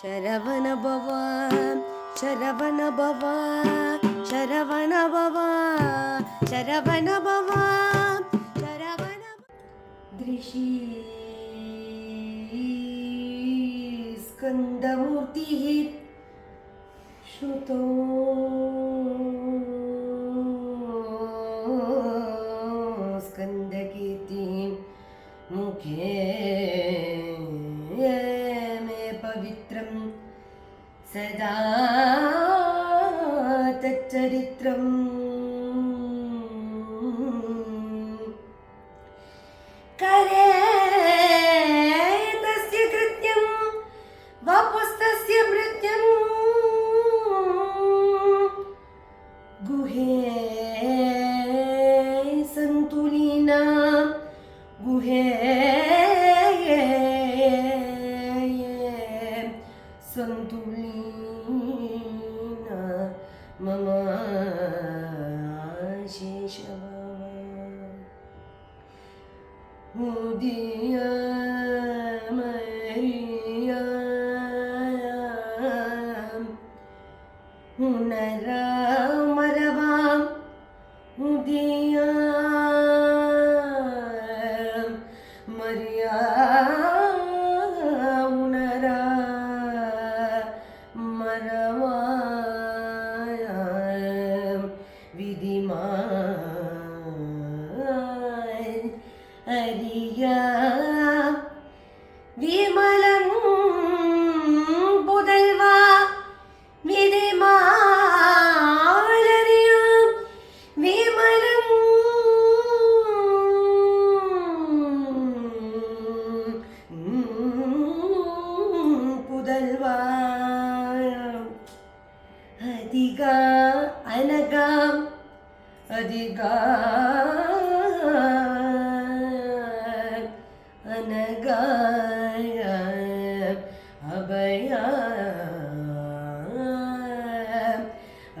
ಶರವಣ ಭವ ಶರವಣ ಭವ ಶರವಣ ಭವ ಶರವಣ ಭವ ಶರವಣ ದೃಶಿ ಸ್ಕಂದಮೂರ್ತಿ ಶ್ರುತೋ സദാ തച്ചരിത്രം Hudiyah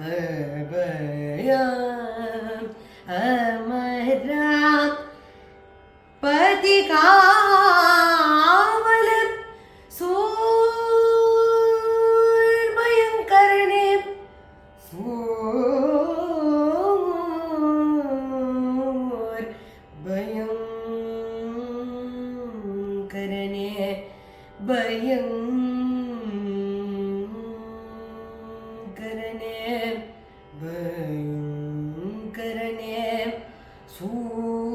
அபயா அமரா பதிகாவலன் சூர்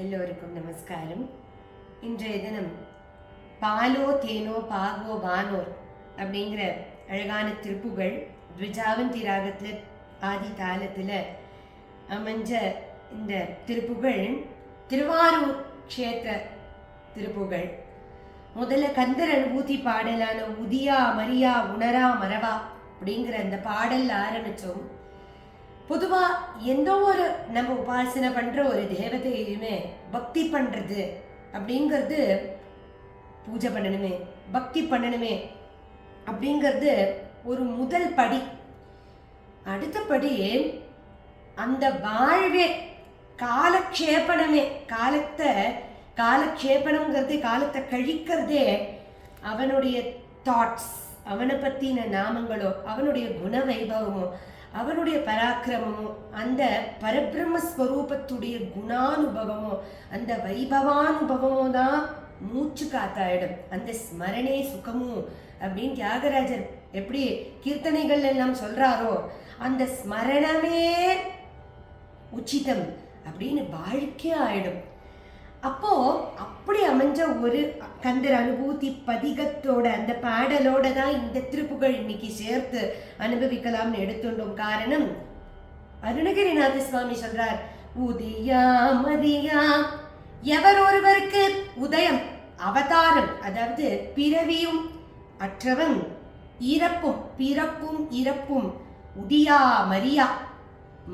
எல்லோருக்கும் நமஸ்காரம். இன்றைய தினம் பாலோ தேனோ பாகோ வானோர் அப்படிங்கிற அழகான திருப்புகள் த்விஜாவந்தி ராகத்தில் ஆதி காலத்தில் அமைஞ்ச இந்த திருப்புகள் திருவாரூர் க்ஷேத்திர திருப்புகள். முதல்ல கந்தர் அனுபூதி பாடலான உதியா மரியா உணரா மரவா அப்படிங்கிற அந்த பாடல் ஆரம்பித்தோம் பொதுவாக எந்த ஒரு நம்ம உபாசனை பண்ணுற ஒரு தேவதையுமே பக்தி பண்ணுறது அப்படிங்கிறது பூஜை பண்ணணுமே பக்தி பண்ணணுமே அப்படிங்கிறது ஒரு முதல் படி. அடுத்தபடி அந்த வாழ்வே காலக்ஷேபணமே காலத்தை காலக்ஷேபணங்கிறது காலத்தை கழிக்கிறதே அவனுடைய தாட்ஸ் அவனை பற்றின நாமங்களோ அவனுடைய குண வைபவமோ அவனுடைய பராக்கிரமமும் அந்த பரபிரம்மஸ்வரூபத்துடைய குணானுபவமும் அந்த வைபவானுபவமோ தான் மூச்சு காத்தாயிடும். அந்த ஸ்மரணே சுகமும் அப்படின்னு தியாகராஜர் எப்படி கீர்த்தனைகள் எல்லாம் சொல்றாரோ அந்த ஸ்மரணமே உச்சிதம் அப்படின்னு வாழ்க்கை ஆயிடும். அப்போ அப்படி அமைஞ்ச ஒரு கந்தர் அனுபூதி பதிகத்தோட அந்த பாடலோட தான் இந்த திருப்புகள் இன்னைக்கு சேர்த்து அனுபவிக்கலாம்னு எடுத்துட்டோம் காரணம் அருணகிரிநாத சுவாமி சொல்றார் உதியா மதியா எவர் ஒருவருக்கு உதயம் அவதாரம் அதாவது பிறவியும் அற்றவன் இறப்பும் பிறப்பும் இறப்பும் உதியா மரியா.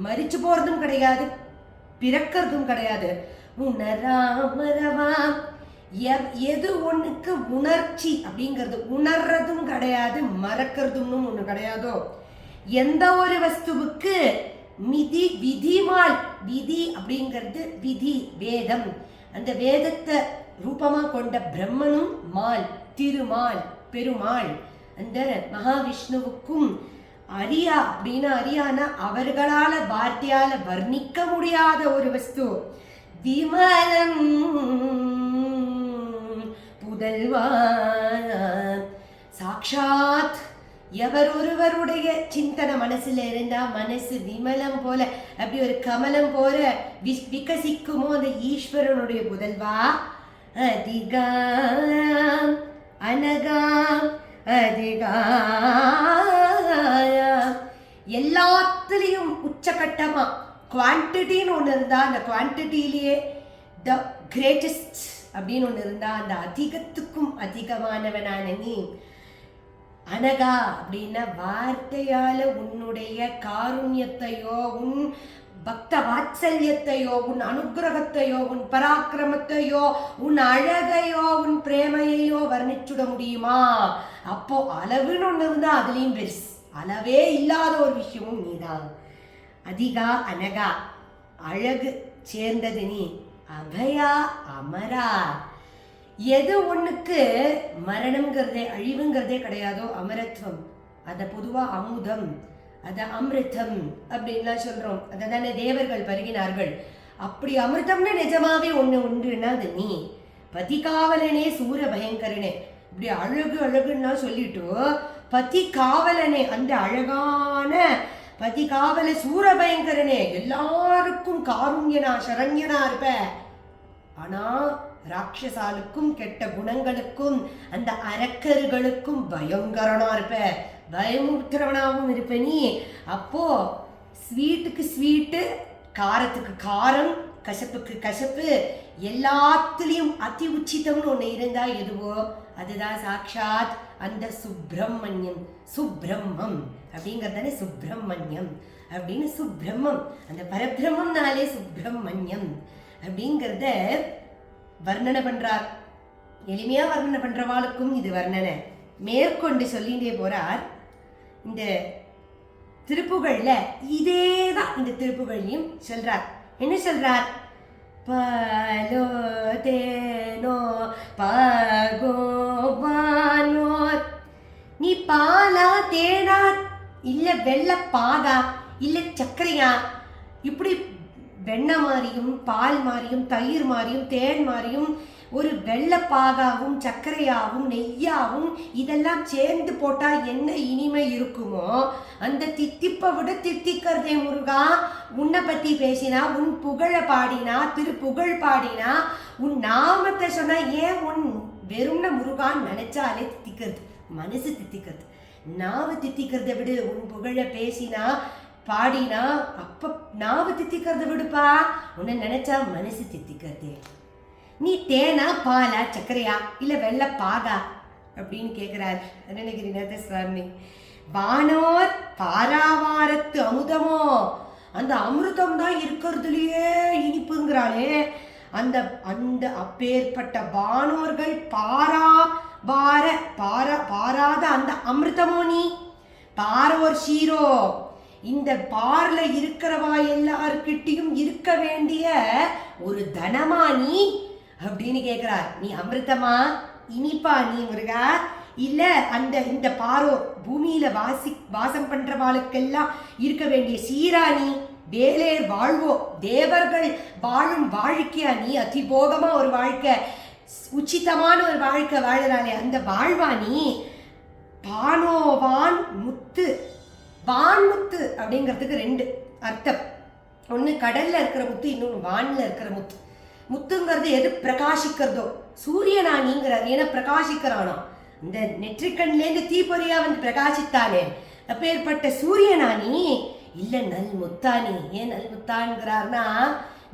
மரிச்சு போறதும் கிடையாது பிறக்கிறதும் கிடையாது. உணராமரவா. எ- எது ஒண்ணுக்கு உணர்ச்சி அப்படிங்கிறது உணர்றதும் கிடையாது மறக்கிறதும் ஒண்ணு கிடையாதோ? எந்த ஒரு வஸ்துவுக்கு மிதி விதிமால் விதி அப்படிங்கிறது விதி வேதம். அந்த வேதத்தை ரூபமா கொண்ட பிரம்மனும் மால் திருமால் பெருமாள். அந்த மகாவிஷ்ணுவுக்கும் அரியா அப்படின்னா அரியானா அவர்களால வார்த்தையால வர்ணிக்க முடியாத ஒரு வஸ்து. விமலம் புதல்வா சாக்ஷாத் எவர் ஒருவருடைய சிந்தனை மனசுல இருந்தா மனசு விமலம் போல அப்படி ஒரு கமலம் போல வி- விகசிக்குமோ அந்த ஈஸ்வரனுடைய புதல்வா? அதிகா அனகா அதிகா எல்லாத்துலேயும் உச்சகட்டமாக குவான்டிட்டின்னு ஒன்று இருந்தால் அந்த குவான்டிட்டிலேயே த கிரேட்டஸ்ட் அப்படின்னு ஒன்று இருந்தால் அந்த அதிகத்துக்கும் அதிகமானவனான நீ. அனகா அப்படின்னா வார்த்தையால் உன்னுடைய காருண்யத்தையோ உன் பக்த வாத்சல்யத்தையோ உன் அனுக்கிரகத்தையோ உன் பராக்கிரமத்தையோ உன் அழகையோ உன் பிரேமையையோ வர்ணிச்சுட முடியுமா? அப்போ அளவுன்னு ஒன்று இருந்தால் அதுலேயும் பெருசு. அளவே இல்லாத ஒரு விஷயமும் நீதான். அதிகா அனகா. அழகு சேர்ந்தது நீ. அபயா அமரா எது ஒண்ணுக்கு மரணம்ங்கிறதே அழிவுங்கிறதே கிடையாதோ அமரத்துவம். அதை பொதுவா அமுதம் அதை அமிர்தம் அப்படின்லாம் சொல்றோம். அதை தானே தேவர்கள் பருகினார்கள். அப்படி அமிர்தம்னு நிஜமாவே ஒண்ணு உண்டுன்னா அது நீ. பதிகாவலனே சூர பயங்கரனே. இப்படி அழகு அழகுன்னா சொல்லிட்டு பதி காவலனே அந்த அழகான பதி காவல சூர பயங்கரனே எல்லாருக்கும் காருண்யனா சரண்யனா இருப்ப. ஆனா ராட்சசாலுக்கும் கெட்ட குணங்களுக்கும் அந்த அரக்கர்களுக்கும் பயங்கரனா இருப்ப. பயமுறுத்துறவனாவும் இருப்ப நீ. அப்போ ஸ்வீட்டுக்கு ஸ்வீட்டு காரத்துக்கு காரம் கசப்புக்கு கசப்பு எல்லாத்துலேயும் அதி உச்சிதம்னு ஒன்று இருந்தால் எதுவோ? அதுதான் சாக்ஷாத் அந்த சுப்பிரமணியம் சுப்பிரம்மம் அப்படிங்கிறதானே சுப்பிரமணியம் அப்படின்னு சுப்பிரம்மம் அந்த பரபிரம்மம்னாலே சுப்பிரமணியம் அப்படிங்கிறத வர்ணனை பண்ணுறார் எளிமையாக வர்ணனை பண்ணுறவாளுக்கும் இது வர்ணனை. மேற்கொண்டு சொல்லிகிட்டே போகிறார் இந்த திருப்புகழில் இதே தான் இந்த திருப்புகழையும் சொல்கிறார் என்ன சொல்றார்? பாலோ தேனோ பகோபானோர் நீ பாலா தேனா இல்ல வெள்ள பாதா இல்ல சர்க்கரையா இப்படி வெண்ணெய் மாதிரியும் பால் மாதிரியும் தயிர் மாதிரியும் தேன் மாதிரியும் ஒரு வெள்ளப்பாகாவும் சர்க்கரையாவும் நெய்யாவும் இதெல்லாம் சேர்ந்து போட்டால் என்ன இனிமை இருக்குமோ? அந்த தித்திப்பை விட தித்திக்கிறதே முருகா. உன்னை பற்றி பேசினா உன் புகழை பாடினா திரு புகழ் பாடினா உன் நாமத்தை சொன்னால் ஏன் உன் வெறும்ன முருகான்னு நினைச்சாலே தித்திக்கிறது? மனசு தித்திக்கிறது. நாவை தித்திக்கிறத விட. உன் புகழை பேசினா பாடினா அப்ப நாவை தித்திக்கிறத விடுப்பா. உன்னை நினைச்சா மனசு தித்திக்கிறது. நீ தேனா பாலா சர்க்கரையா இல்லை வெள்ளை பாகா? அப்படின்னு கேக்குறாரு. அருணகிரிநாத சுவாமி வானோர் பாராவாரத்து அமுதமோ? அந்த அமிர்தம் தான் இருக்கிறதுலயே இனிப்புங்கிறாளே. அந்த அந்த அப்பேற்பட்ட வானோர்கள் பாரா பார பாரா பாராத அந்த அமிர்தமோ நீ? பாரோர் ஷீரோ இந்த பார்ல இருக்கிறவா எல்லார்கிட்டயும் இருக்க வேண்டிய ஒரு தனமா நீ? அப்படின்னு கேட்குறார் நீ அமிர்தமா? இனிப்பா நீ முருகா? இல்லை அந்த இந்த பாரோ பூமியில் வாசி வாசம் பண்ணுறவாளுக்கெல்லாம் இருக்க வேண்டிய சீராணி நீ? வேலேர் வாழ்வோ? தேவர்கள் வாழும் வாழ்க்கையா நீ? அதிபோகமாக ஒரு வாழ்க்கை உச்சிதமான ஒரு வாழ்க்கை வாழறாளே. அந்த வாழ்வா நீ? பானோவான் முத்து. வான்முத்து அப்படிங்கிறதுக்கு ரெண்டு அர்த்தம். ஒன்று கடலில் இருக்கிற முத்து இன்னொன்று வானில் இருக்கிற முத்து. முத்துங்கிறது எது பிரகாசிக்கிறதோ? சூரியனா நீங்கிறார் ஏன்னா பிரகாசிக்கிறானா இந்த நெற்றிக்கண்லேருந்து தீப்பொறியா வந்து பிரகாசித்தானே அப்பேற்பட்ட சூரியனா நீ இல்ல நல் முத்தானி ஏன் நல் முத்தான்கிறார்னா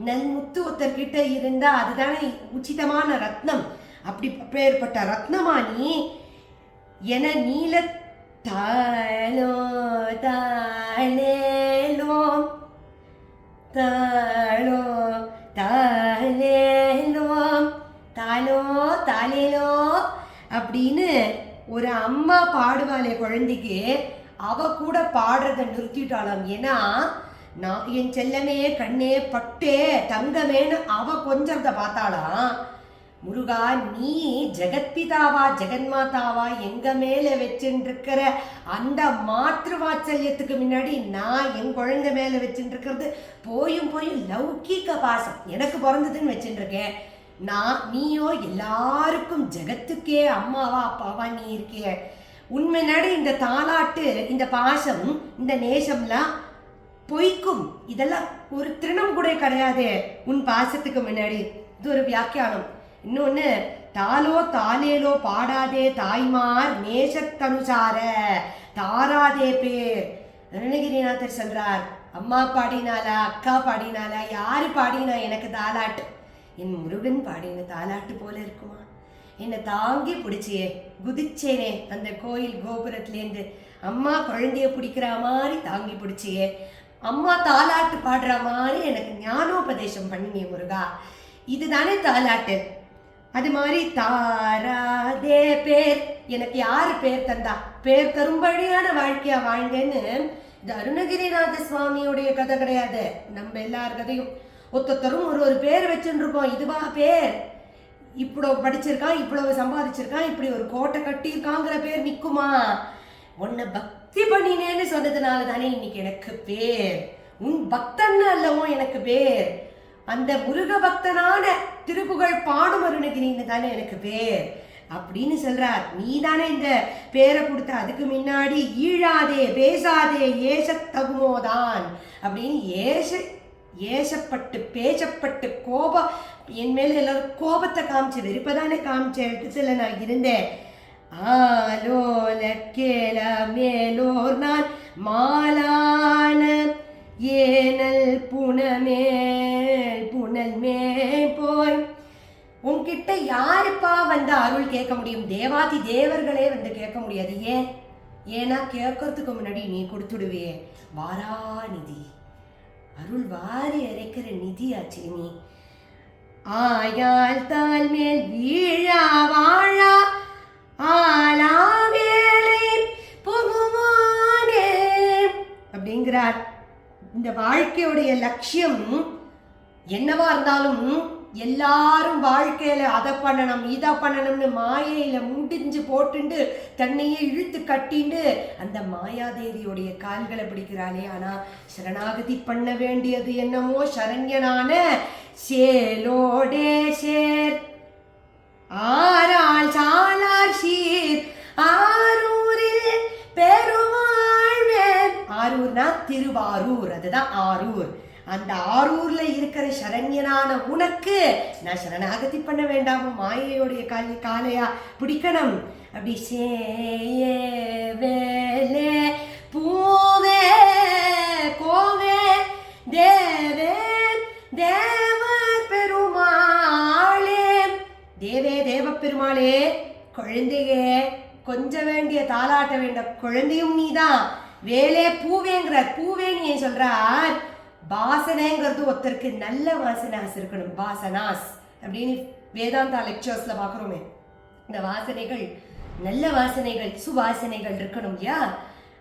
நல்முத்து ஒருத்தர்கிட்ட இருந்தா அதுதானே உச்சிதமான ரத்னம். அப்படி பேர்பட்ட ரத்னமா நீ என நீல தாளோ தாழேலோ தாளோ தாலேலோ தாலோ தாலேலோ அப்படின்னு ஒரு அம்மா பாடுவாளே குழந்தைக்கு அவ கூட பாடுறத நிறுத்திட்டாளாம். ஏன்னா நான் என் செல்லமே கண்ணே பட்டே தங்கமேன்னு அவ கொஞ்சத்தை பார்த்தாளாம். முருகா நீ ஜெகத்பிதாவா ஜெகன்மாதாவா எங்க மேல வச்சுருக்கிற அந்த மாற்று வாத்சல்யத்துக்கு முன்னாடி நான் என் குழந்தை மேல வச்சுருக்கிறது போயும் போயும் லௌகிக பாசம் எனக்கு பிறந்ததுன்னு வச்சுருக்கேன் நான் நீயோ எல்லாருக்கும் ஜெகத்துக்கே அம்மாவா அப்பாவா நீ இருக்கிய. உண்மை இந்த தாலாட்டு இந்த பாசம் இந்த நேசம்லாம் பொய்க்கும். இதெல்லாம் ஒரு திருணம் கூட கிடையாது. உன் பாசத்துக்கு முன்னாடி. இது ஒரு வியாக்கியானம். இன்னொன்று தாலோ தாலேலோ பாடாதே தாய்மார் நேசத்தனுசார தாராதே பேர். அருணகிரிநாதர் சொல்றார் அம்மா பாடினாலா அக்கா பாடினாலா யாரு பாடினா எனக்கு தாலாட்டு? என் முருகன் பாடின தாலாட்டு போல இருக்குமா? என்னை தாங்கி பிடிச்சியே குதிச்சேனே அந்த கோயில் கோபுரத்துலேருந்து அம்மா குழந்தைய பிடிக்கிற மாதிரி தாங்கி பிடிச்சியே அம்மா தாலாட்டு பாடுற மாதிரி எனக்கு ஞானோபதேசம் பண்ணினே முருகா. இதுதானே தாலாட்டு. அது மாதிரி தாராதே பேர். எனக்கு யார் பேர் தந்தா? பேர் தரும்படியான வாழ்க்கையா வாழ்ந்தேன்னு இந்த அருணகிரிநாத சுவாமியுடைய கதை கிடையாது. நம்ம எல்லார் கதையும். ஒத்தொத்தரும் ஒரு ஒரு பேர் வச்சுட்டு இதுவா பேர்? இவ்வளவு படிச்சிருக்கான் இவ்வளவு சம்பாதிச்சிருக்கான் இப்படி ஒரு கோட்டை கட்டியிருக்காங்கிற பேர் நிற்குமா உன்னை பக்தி பண்ணினேன்னு சொன்னதுனால தானே இன்னைக்கு எனக்கு பேர். உன் பக்தன்னு அல்லவோ எனக்கு பேர். அந்த முருக பக்தனான திருப்புகழ் பாடும் தானே எனக்கு பேர். அப்படின்னு சொல்றார். நீ தானே இந்த பேரை கொடுத்த. அதுக்கு முன்னாடி ஈழாதே பேசாதே ஏசத்தகுமோதான் அப்படின்னு ஏச ஏசப்பட்டு பேசப்பட்டு கோபம் என் மேல எல்லாரும் கோபத்தை காமிச்சு வெறுப்பதானே காமிச்ச இடத்துல நான் இருந்தேன். ஆலோல கேல மேலோர் நான் மாலான ஏனல் புனமே. புனல் மேல் போய் உன்கிட்ட யாருப்பா வந்து அருள் கேட்க முடியும்? தேவாதி தேவர்களே வந்து கேட்க முடியாது. ஏன்? ஏன்னா கேட்கறதுக்கு முன்னாடி நீ கொடுத்துடுவே. வாராநிதி. அருள் வாரி அரைக்கிற நிதி ஆச்சு நீ ஆயால் தால் மேல் வீழா வாழா. ஆலா வேலை புகுமானே அப்படிங்கிறார். இந்த வாழ்க்கையுடைய லட்சியம் என்னவா இருந்தாலும் எல்லாரும் வாழ்க்கையில அதை பண்ணணும் இதை பண்ணணும்னு மாயையில முடிஞ்சு போட்டுண்டு தன்னையே இழுத்து கட்டிண்டு அந்த மாயாதேவியுடைய கால்களை பிடிக்கிறாளே. ஆனா சரணாகதி பண்ண வேண்டியது என்னமோ சரண்யனான சேலோடே சேர். ஆரால் சாலார் சீர் ஆரூரில் பெருமாழ்வேன் ஆரூர்னா திருவாரூர் அதுதான் ஆரூர். அந்த ஆரூர்ல இருக்கிற சரண்யனான உனக்கு நான் சரணாகதி பண்ண வேண்டாமோ மாயையோடைய காலி காலையா பிடிக்கணும். அப்படி சேவேலே பூவே கோவே தேவே தேவ பெருமாளே. தேவே தேவ பெருமாளே குழந்தையே கொஞ்ச வேண்டிய தாளாட்ட வேண்ட குழந்தையும் நீதான். வேலே பூவேங்கிற பூவேன்னு ஏன் சொல்றார் வாசனைங்கிறது ஒருத்தருக்கு நல்ல வாசனாஸ் இருக்கணும் வாசனாஸ் அப்படின்னு வேதாந்தா லெக்சர்ஸ்ல பார்க்குறோமே. இந்த வாசனைகள் நல்ல வாசனைகள் சுவாசனைகள் இருக்கணும் இல்லையா?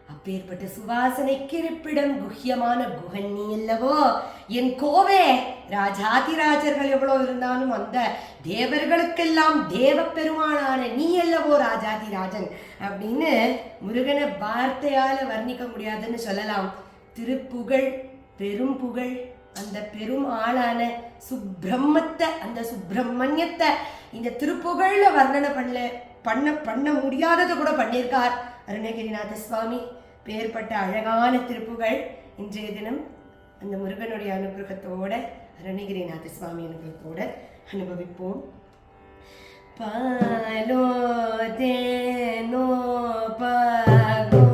அப்பேற்பட்ட சுவாசனைக்கு இருப்பிடம் குஹ்யமான குஹன் நீ அல்லவோ? என் கோவே ராஜாதிராஜர்கள் எவ்வளோ இருந்தாலும் அந்த தேவர்களுக்கெல்லாம் தேவ பெருமானான நீ அல்லவோ ராஜாதிராஜன் அப்படின்னு முருகனை வார்த்தையால வர்ணிக்க முடியாதுன்னு சொல்லலாம். திருப்புகழ் பெரும் புகழ் அந்த பெரும் ஆளான சுப்பிரம்மத்தை அந்த சுப்பிரமணியத்தை இந்த திருப்புகழ்ல வர்ணனை பண்ணல பண்ண பண்ண முடியாததை கூட பண்ணியிருக்கார் அருணகிரிநாத சுவாமி. பேர்பட்ட அழகான திருப்புகழ் இன்றைய தினம் அந்த முருகனுடைய அனுகிரகத்தோட அருணகிரிநாத சுவாமி அனுகிரகத்தோட அனுபவிப்போம். பாலோ தேனோ பாகோ